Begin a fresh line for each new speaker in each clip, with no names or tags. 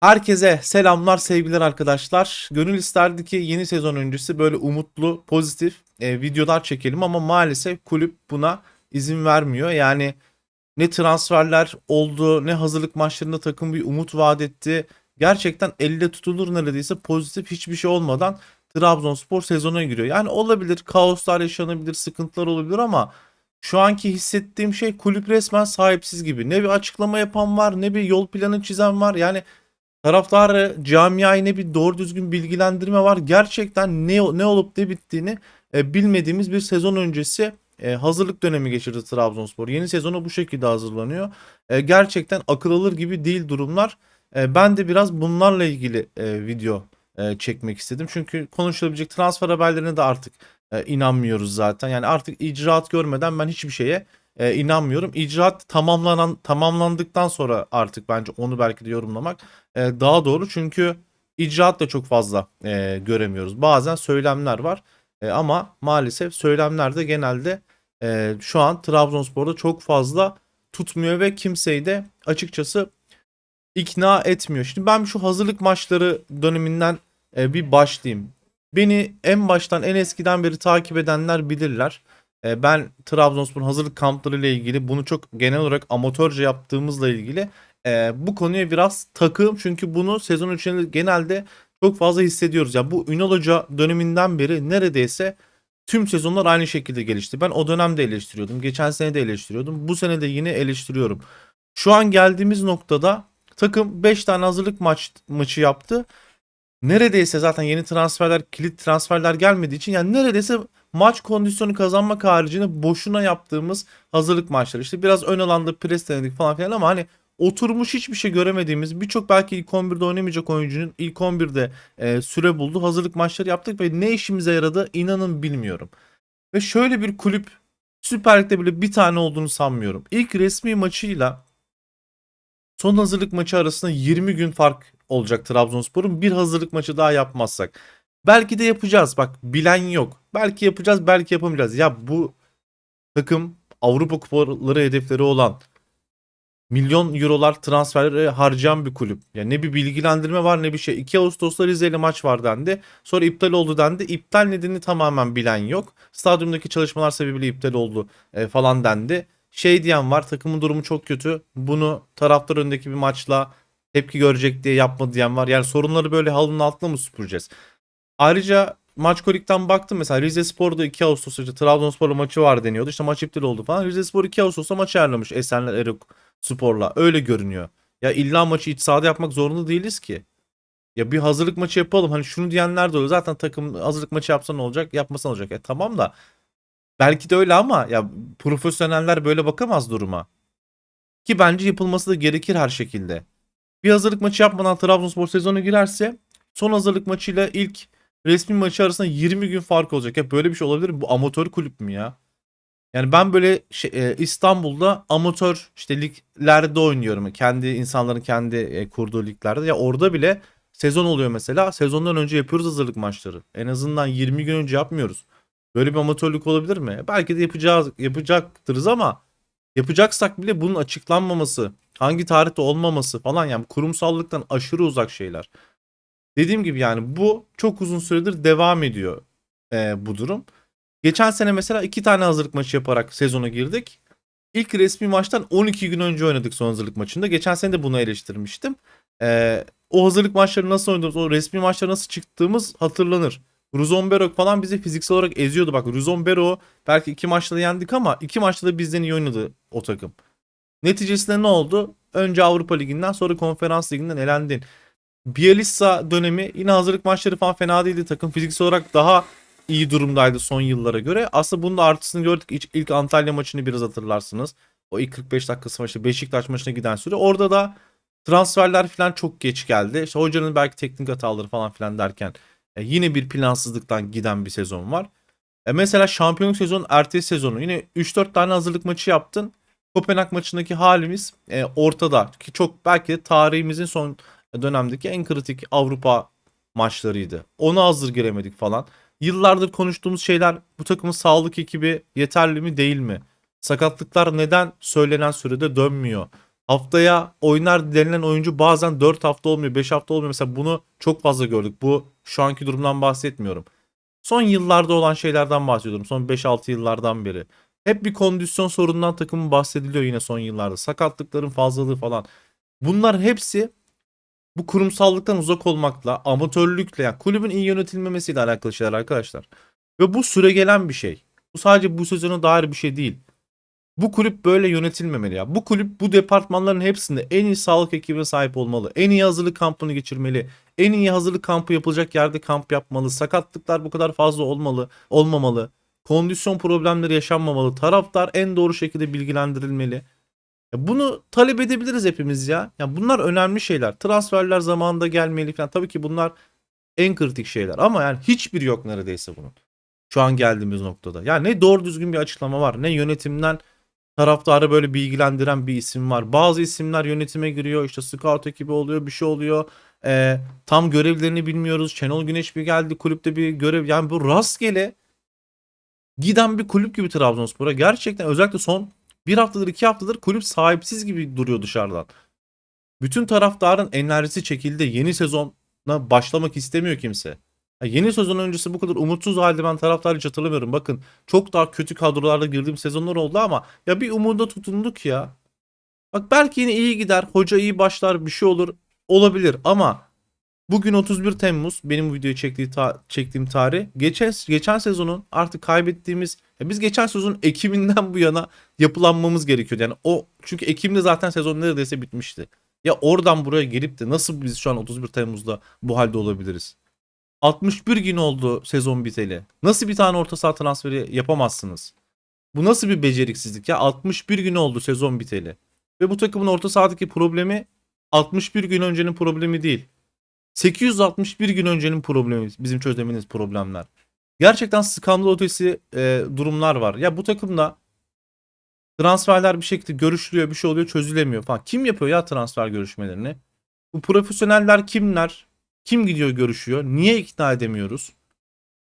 Herkese selamlar, sevgiler arkadaşlar. Gönül isterdi ki yeni sezon öncesi böyle umutlu, pozitif e, videolar çekelim ama maalesef kulüp buna izin vermiyor. Yani ne transferler oldu, ne hazırlık maçlarında takım bir umut vaat etti. Gerçekten elle tutulur neredeyse pozitif hiçbir şey olmadan Trabzonspor sezona giriyor. Yani olabilir, kaoslar yaşanabilir, sıkıntılar olabilir ama şu anki hissettiğim şey kulüp resmen sahipsiz gibi. Ne bir açıklama yapan var, ne bir yol planı çizen var. Yani taraftarı, camiayı ne bir doğru düzgün bilgilendirme var. Gerçekten ne ne olup ne bittiğini e, bilmediğimiz bir sezon öncesi e, hazırlık dönemi geçirdi Trabzonspor. Yeni sezona bu şekilde hazırlanıyor. E, gerçekten akıl alır gibi değil durumlar. E, ben de biraz bunlarla ilgili e, video e, çekmek istedim. Çünkü konuşulabilecek transfer haberlerine de artık e, inanmıyoruz zaten. Yani artık icraat görmeden ben hiçbir şeye e, inanmıyorum. İcraat tamamlanan tamamlandıktan sonra artık bence onu belki de yorumlamak e, daha doğru. Çünkü icraat da çok fazla e, göremiyoruz. Bazen söylemler var E, ama maalesef söylemler de genelde e, şu an Trabzonspor'da çok fazla tutmuyor ve kimseyi de açıkçası ikna etmiyor. Şimdi ben şu hazırlık maçları döneminden e, bir başlayayım. Beni en baştan en eskiden beri takip edenler bilirler. E, ben Trabzonspor'un hazırlık kampları ile ilgili bunu çok genel olarak amatörce yaptığımızla ilgili e, bu konuya biraz takığım. Çünkü bunu sezon içinde genelde çok fazla hissediyoruz. Ya bu Ünal Hoca döneminden beri neredeyse tüm sezonlar aynı şekilde gelişti. Ben o dönemde eleştiriyordum. Geçen sene de eleştiriyordum. Bu sene de yine eleştiriyorum. Şu an geldiğimiz noktada takım 5 tane hazırlık maç maçı yaptı. Neredeyse zaten yeni transferler, kilit transferler gelmediği için yani neredeyse maç kondisyonu kazanmak haricinde boşuna yaptığımız hazırlık maçları. İşte biraz ön alanda pres denedik falan filan ama hani oturmuş hiçbir şey göremediğimiz birçok belki ilk 11'de oynamayacak oyuncunun ilk 11'de e, süre buldu. Hazırlık maçları yaptık ve ne işimize yaradı inanın bilmiyorum. Ve şöyle bir kulüp Süper Lig'de bile bir tane olduğunu sanmıyorum. İlk resmi maçıyla son hazırlık maçı arasında 20 gün fark olacak Trabzonspor'un. Bir hazırlık maçı daha yapmazsak. Belki de yapacağız. Bak bilen yok. Belki yapacağız, belki yapamayacağız. Ya bu takım Avrupa kupaları hedefleri olan milyon eurolar transferlere harcayan bir kulüp. Yani ne bir bilgilendirme var ne bir şey. 2 Ağustos'ta Rize ile maç var dendi. Sonra iptal oldu dendi. İptal nedenini tamamen bilen yok. Stadyumdaki çalışmalar sebebiyle iptal oldu e, falan dendi. Şey diyen var takımın durumu çok kötü. Bunu taraftar önündeki bir maçla tepki görecek diye yapma diyen var. Yani sorunları böyle halının altına mı süpüreceğiz? Ayrıca maç kolikten baktım mesela Rize Spor'da 2 Ağustos'ta işte Trabzonspor'la maçı var deniyordu. İşte maç iptal oldu falan. Rize Spor 2 Ağustos'ta maç ayarlamış Esenler Erok Spor'la. Öyle görünüyor. Ya illa maçı iç sahada yapmak zorunda değiliz ki. Ya bir hazırlık maçı yapalım. Hani şunu diyenler de oluyor. Zaten takım hazırlık maçı yapsa ne olacak? Yapmasa ne olacak? E tamam da belki de öyle ama ya profesyoneller böyle bakamaz duruma. Ki bence yapılması da gerekir her şekilde. Bir hazırlık maçı yapmadan Trabzonspor sezonu girerse son hazırlık maçıyla ilk resmi maçı arasında 20 gün fark olacak. Ya böyle bir şey olabilir mi? Bu amatör kulüp mü ya? Yani ben böyle şey, e, İstanbul'da amatör işte liglerde oynuyorum. Kendi insanların kendi e, kurduğu liglerde. Ya orada bile sezon oluyor mesela. Sezondan önce yapıyoruz hazırlık maçları. En azından 20 gün önce yapmıyoruz. Böyle bir amatörlük olabilir mi? Belki de yapacağız, yapacaktırız ama yapacaksak bile bunun açıklanmaması, hangi tarihte olmaması falan yani kurumsallıktan aşırı uzak şeyler. Dediğim gibi yani bu çok uzun süredir devam ediyor e, bu durum. Geçen sene mesela iki tane hazırlık maçı yaparak sezona girdik. İlk resmi maçtan 12 gün önce oynadık son hazırlık maçında. Geçen sene de bunu eleştirmiştim. Ee, o hazırlık maçları nasıl oynadığımız, o resmi maçlara nasıl çıktığımız hatırlanır. Ruzon Berok falan bizi fiziksel olarak eziyordu. Bak Ruzon Bero belki iki maçta da yendik ama iki maçta da bizden iyi oynadı o takım. Neticesinde ne oldu? Önce Avrupa Ligi'nden sonra Konferans Ligi'nden elendin. Bielitsa dönemi yine hazırlık maçları falan fena değildi. Takım fiziksel olarak daha iyi durumdaydı son yıllara göre. Aslında bunun da artısını gördük. İlk, ilk Antalya maçını biraz hatırlarsınız. O ilk 45 dakikası maçı Beşiktaş maçına giden süre. Orada da transferler falan çok geç geldi. İşte hocanın belki teknik hataları falan filan derken e, yine bir plansızlıktan giden bir sezon var. E, mesela şampiyonluk sezonu ertesi sezonu yine 3-4 tane hazırlık maçı yaptın. Kopenhag maçındaki halimiz e, ortada. Ki çok belki de tarihimizin son dönemdeki en kritik Avrupa maçlarıydı. Ona hazır giremedik falan. Yıllardır konuştuğumuz şeyler bu takımın sağlık ekibi yeterli mi değil mi? Sakatlıklar neden söylenen sürede dönmüyor? haftaya oynar denilen oyuncu bazen 4 hafta olmuyor, 5 hafta olmuyor. Mesela bunu çok fazla gördük. Bu şu anki durumdan bahsetmiyorum. Son yıllarda olan şeylerden bahsediyorum. Son 5-6 yıllardan beri. Hep bir kondisyon sorunundan takımın bahsediliyor yine son yıllarda. Sakatlıkların fazlalığı falan. Bunlar hepsi bu kurumsallıktan uzak olmakla, amatörlükle, yani kulübün iyi yönetilmemesiyle alakalı şeyler arkadaşlar. Ve bu süre gelen bir şey. Bu sadece bu sezona dair bir şey değil. Bu kulüp böyle yönetilmemeli ya. Bu kulüp bu departmanların hepsinde en iyi sağlık ekibine sahip olmalı. En iyi hazırlık kampını geçirmeli. En iyi hazırlık kampı yapılacak yerde kamp yapmalı. Sakatlıklar bu kadar fazla olmalı, olmamalı. Kondisyon problemleri yaşanmamalı. Taraftar en doğru şekilde bilgilendirilmeli. Bunu talep edebiliriz hepimiz ya. Ya bunlar önemli şeyler. Transferler zamanında gelmeli falan. Tabii ki bunlar en kritik şeyler ama yani hiçbir yok neredeyse bunun. Şu an geldiğimiz noktada. Yani ne doğru düzgün bir açıklama var ne yönetimden taraftarı böyle bilgilendiren bir isim var. Bazı isimler yönetime giriyor işte scout ekibi oluyor bir şey oluyor. Ee, tam görevlerini bilmiyoruz. Şenol Güneş bir geldi kulüpte bir görev. Yani bu rastgele giden bir kulüp gibi Trabzonspor'a. Gerçekten özellikle son bir haftadır iki haftadır kulüp sahipsiz gibi duruyor dışarıdan. Bütün taraftarın enerjisi çekildi. Yeni sezona başlamak istemiyor kimse. Yeni sezon öncesi bu kadar umutsuz halde ben taraftarı hiç hatırlamıyorum. Bakın çok daha kötü kadrolarla girdiğim sezonlar oldu ama ya bir umuda tutunduk ya. Bak belki yine iyi gider. Hoca iyi başlar bir şey olur. Olabilir ama bugün 31 Temmuz benim bu videoyu çektiği ta- çektiğim tarih. Geçen, geçen sezonun artık kaybettiğimiz ya biz geçen sezonun Ekim'inden bu yana yapılanmamız gerekiyordu. Yani o çünkü Ekim'de zaten sezon neredeyse bitmişti. Ya oradan buraya gelip de nasıl biz şu an 31 Temmuz'da bu halde olabiliriz? 61 gün oldu sezon biteli. Nasıl bir tane orta saha transferi yapamazsınız? Bu nasıl bir beceriksizlik ya? 61 gün oldu sezon biteli. Ve bu takımın orta sahadaki problemi 61 gün öncenin problemi değil. 861 gün öncenin problemi bizim çözemeniz problemler. Gerçekten skandal ötesi e, durumlar var. Ya bu takımda transferler bir şekilde görüşülüyor, bir şey oluyor, çözülemiyor falan. Kim yapıyor ya transfer görüşmelerini? Bu profesyoneller kimler? Kim gidiyor görüşüyor? Niye ikna edemiyoruz?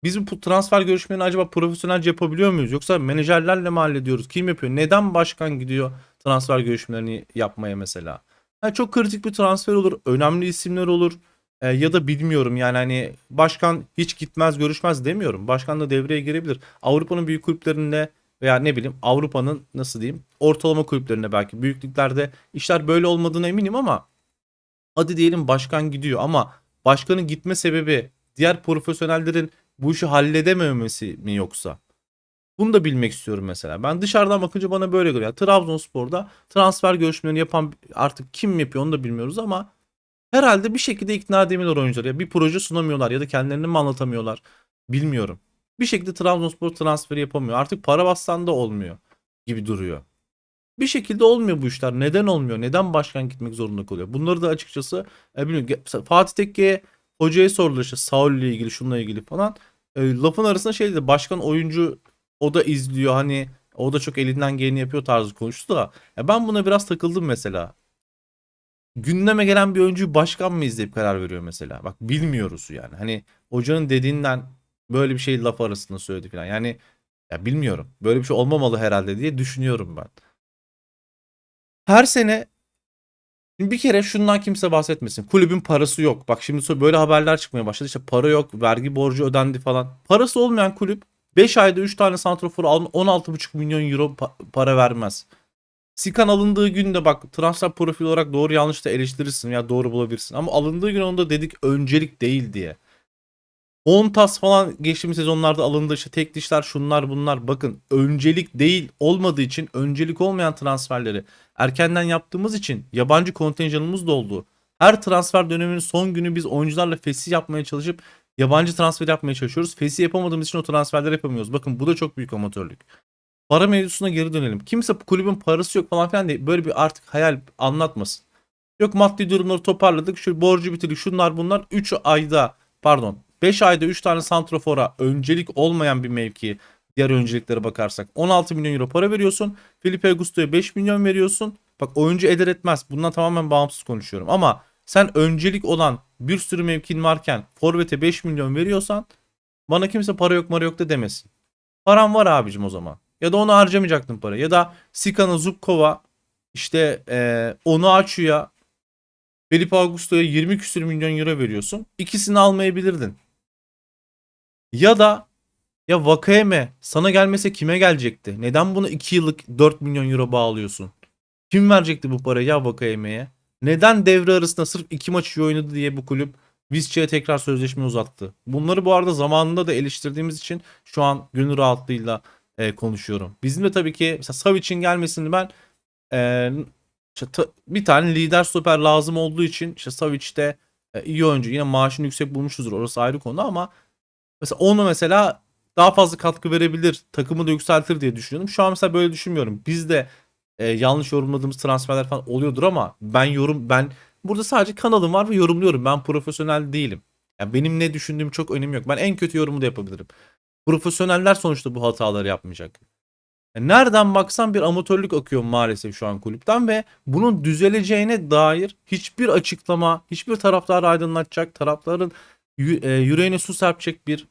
Biz bu transfer görüşmelerini acaba profesyonelce yapabiliyor muyuz? Yoksa menajerlerle mi hallediyoruz? Kim yapıyor? Neden başkan gidiyor transfer görüşmelerini yapmaya mesela? Ha, çok kritik bir transfer olur. Önemli isimler olur. E, ya da bilmiyorum yani hani başkan hiç gitmez görüşmez demiyorum. Başkan da devreye girebilir. Avrupa'nın büyük kulüplerinde veya ne bileyim Avrupa'nın nasıl diyeyim ortalama kulüplerinde belki büyüklüklerde işler böyle olmadığına eminim ama hadi diyelim başkan gidiyor ama başkanın gitme sebebi diğer profesyonellerin bu işi halledememesi mi yoksa? Bunu da bilmek istiyorum mesela. Ben dışarıdan bakınca bana böyle. Yani Trabzonspor'da transfer görüşmelerini yapan artık kim yapıyor onu da bilmiyoruz ama herhalde bir şekilde ikna edemiyorlar oyuncuları. Ya bir proje sunamıyorlar ya da kendilerini mi anlatamıyorlar bilmiyorum. Bir şekilde Trabzonspor transferi yapamıyor. Artık para bassan da olmuyor gibi duruyor. Bir şekilde olmuyor bu işler. Neden olmuyor? Neden başkan gitmek zorunda kalıyor? Bunları da açıkçası e, bilmiyorum. Fatih Tekke'ye hocaya sordular işte Saul ile ilgili şununla ilgili falan. E, lafın arasında şey dedi. Başkan oyuncu o da izliyor hani o da çok elinden geleni yapıyor tarzı konuştu da. Ya ben buna biraz takıldım mesela. Gündeme gelen bir oyuncuyu başkan mı izleyip karar veriyor mesela? Bak bilmiyoruz yani. Hani hocanın dediğinden böyle bir şey laf arasında söyledi falan. Yani ya bilmiyorum. Böyle bir şey olmamalı herhalde diye düşünüyorum ben. Her sene bir kere şundan kimse bahsetmesin. Kulübün parası yok. Bak şimdi böyle haberler çıkmaya başladı. İşte para yok, vergi borcu ödendi falan. Parası olmayan kulüp 5 ayda 3 tane santrafor alın 16,5 milyon euro pa- para vermez. Sikan alındığı günde bak transfer profil olarak doğru yanlış da eleştirirsin ya doğru bulabilirsin. Ama alındığı gün onda dedik öncelik değil diye. 10 tas falan geçtiğimiz sezonlarda alındı işte tek dişler şunlar bunlar bakın öncelik değil olmadığı için öncelik olmayan transferleri erkenden yaptığımız için yabancı kontenjanımız da oldu. Her transfer döneminin son günü biz oyuncularla fesih yapmaya çalışıp yabancı transfer yapmaya çalışıyoruz. Fesih yapamadığımız için o transferleri yapamıyoruz. Bakın bu da çok büyük amatörlük. Para mevzusuna geri dönelim. Kimse kulübün parası yok falan filan diye böyle bir artık hayal anlatmasın. Yok maddi durumları toparladık. Şu borcu bitirdik. Şunlar bunlar 3 ayda pardon 5 ayda 3 tane santrofora öncelik olmayan bir mevki diğer önceliklere bakarsak 16 milyon euro para veriyorsun. Felipe Augusto'ya 5 milyon veriyorsun. Bak oyuncu eder etmez. Bundan tamamen bağımsız konuşuyorum. Ama sen öncelik olan bir sürü mevkin varken Forvet'e 5 milyon veriyorsan bana kimse para yok mara yok da demesin. Param var abicim o zaman. Ya da onu harcamayacaktın para. Ya da Sikan'a Zubkova İşte e, onu Açu'ya Felipe Augusto'ya 20 küsür milyon euro veriyorsun. İkisini almayabilirdin. Ya da ya Vakayeme sana gelmese kime gelecekti? Neden buna 2 yıllık 4 milyon euro bağlıyorsun? Kim verecekti bu parayı ya Vakayeme'ye? Neden devre arasında sırf 2 maç iyi oynadı diye bu kulüp Visca'ya tekrar sözleşme uzattı? Bunları bu arada zamanında da eleştirdiğimiz için şu an gönül rahatlığıyla e, konuşuyorum. Bizim de tabii ki mesela Savic'in gelmesini ben e, işte ta- bir tane lider stoper lazım olduğu için işte Savic de e, iyi oyuncu. Yine maaşını yüksek bulmuşuzdur. Orası ayrı konu ama mesela onu mesela daha fazla katkı verebilir. Takımı da yükseltir diye düşünüyordum. Şu an mesela böyle düşünmüyorum. Biz de e, yanlış yorumladığımız transferler falan oluyordur ama ben yorum ben burada sadece kanalım var ve yorumluyorum. Ben profesyonel değilim. Yani benim ne düşündüğüm çok önemi yok. Ben en kötü yorumu da yapabilirim. Profesyoneller sonuçta bu hataları yapmayacak. Yani nereden baksan bir amatörlük akıyor maalesef şu an kulüpten ve bunun düzeleceğine dair hiçbir açıklama, hiçbir taraftarı aydınlatacak, taraftarın e, yüreğine su serpecek bir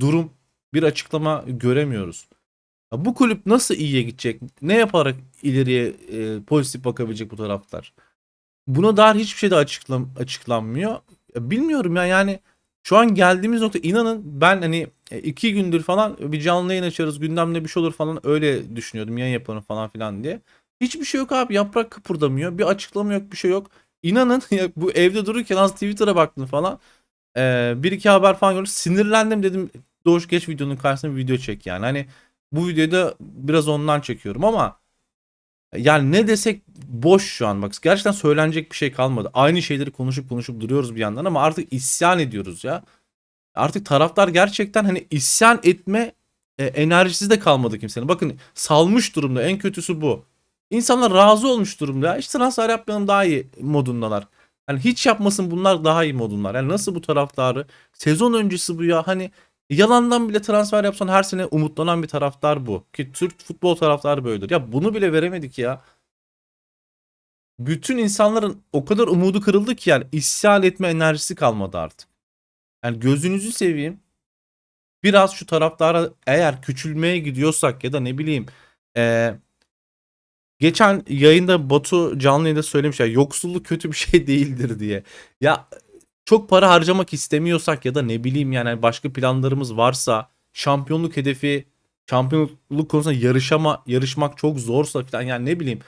durum, bir açıklama göremiyoruz. Bu kulüp nasıl iyiye gidecek? Ne yaparak ileriye e, pozitif bakabilecek bu taraftar? Buna dair hiçbir şey de açıklam açıklanmıyor. Bilmiyorum ya yani şu an geldiğimiz nokta inanın ben hani e, iki gündür falan bir canlı yayın açarız gündemde bir şey olur falan öyle düşünüyordum yayın yaparım falan filan diye. Hiçbir şey yok abi yaprak kıpırdamıyor bir açıklama yok bir şey yok. İnanın bu evde dururken az Twitter'a baktım falan. Ee, bir iki haber falan gördüm sinirlendim dedim Doğuş geç videonun karşısına bir video çek yani. Hani bu videoyu da biraz ondan çekiyorum ama yani ne desek boş şu an bak gerçekten söylenecek bir şey kalmadı. Aynı şeyleri konuşup konuşup duruyoruz bir yandan ama artık isyan ediyoruz ya. Artık taraftar gerçekten hani isyan etme e, enerjisi de kalmadı kimsenin. Bakın salmış durumda en kötüsü bu. İnsanlar razı olmuş durumda ya. Hiç transfer yapmayalım daha iyi modundalar. Hani hiç yapmasın bunlar daha iyi modunlar. Yani nasıl bu taraftarı sezon öncesi bu ya hani yalandan bile transfer yapsan her sene umutlanan bir taraftar bu. Ki Türk futbol taraftarı böyledir. Ya bunu bile veremedik ya. Bütün insanların o kadar umudu kırıldı ki yani isyan etme enerjisi kalmadı artık. Yani gözünüzü seveyim. Biraz şu taraftara eğer küçülmeye gidiyorsak ya da ne bileyim eee, geçen yayında Batu canlı yayında söylemiş ya yoksulluk kötü bir şey değildir diye. Ya çok para harcamak istemiyorsak ya da ne bileyim yani başka planlarımız varsa şampiyonluk hedefi şampiyonluk konusunda yarışama yarışmak çok zorsa falan yani ne bileyim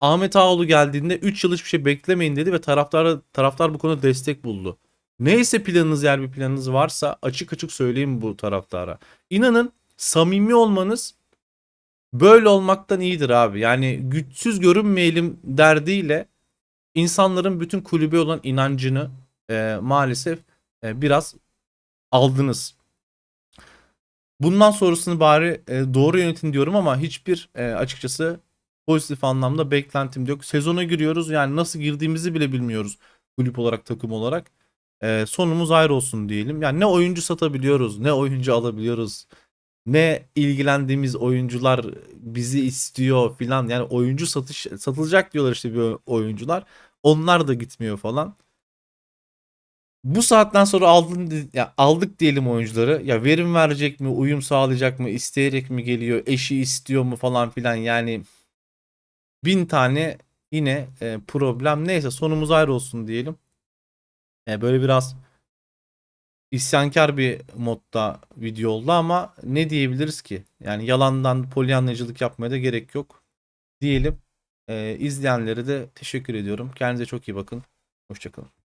Ahmet Ağaoğlu geldiğinde 3 yıl hiçbir şey beklemeyin dedi ve taraftar taraftar bu konuda destek buldu. Neyse planınız eğer bir planınız varsa açık açık söyleyin bu taraftara. İnanın samimi olmanız böyle olmaktan iyidir abi. Yani güçsüz görünmeyelim derdiyle insanların bütün kulübe olan inancını e, maalesef e, biraz aldınız. Bundan sonrasını bari e, doğru yönetin diyorum ama hiçbir e, açıkçası pozitif anlamda beklentim yok. Sezona giriyoruz yani nasıl girdiğimizi bile bilmiyoruz kulüp olarak takım olarak. E, sonumuz ayrı olsun diyelim. Yani ne oyuncu satabiliyoruz ne oyuncu alabiliyoruz. Ne ilgilendiğimiz oyuncular bizi istiyor filan. Yani oyuncu satış satılacak diyorlar işte bir oyuncular. Onlar da gitmiyor falan bu saatten sonra aldın ya aldık diyelim oyuncuları. Ya verim verecek mi, uyum sağlayacak mı, isteyerek mi geliyor, eşi istiyor mu falan filan yani bin tane yine e, problem neyse sonumuz ayrı olsun diyelim. E, böyle biraz isyankar bir modda video oldu ama ne diyebiliriz ki? Yani yalandan polyanlacılık yapmaya da gerek yok diyelim. E, izleyenlere de teşekkür ediyorum. Kendinize çok iyi bakın. Hoşçakalın.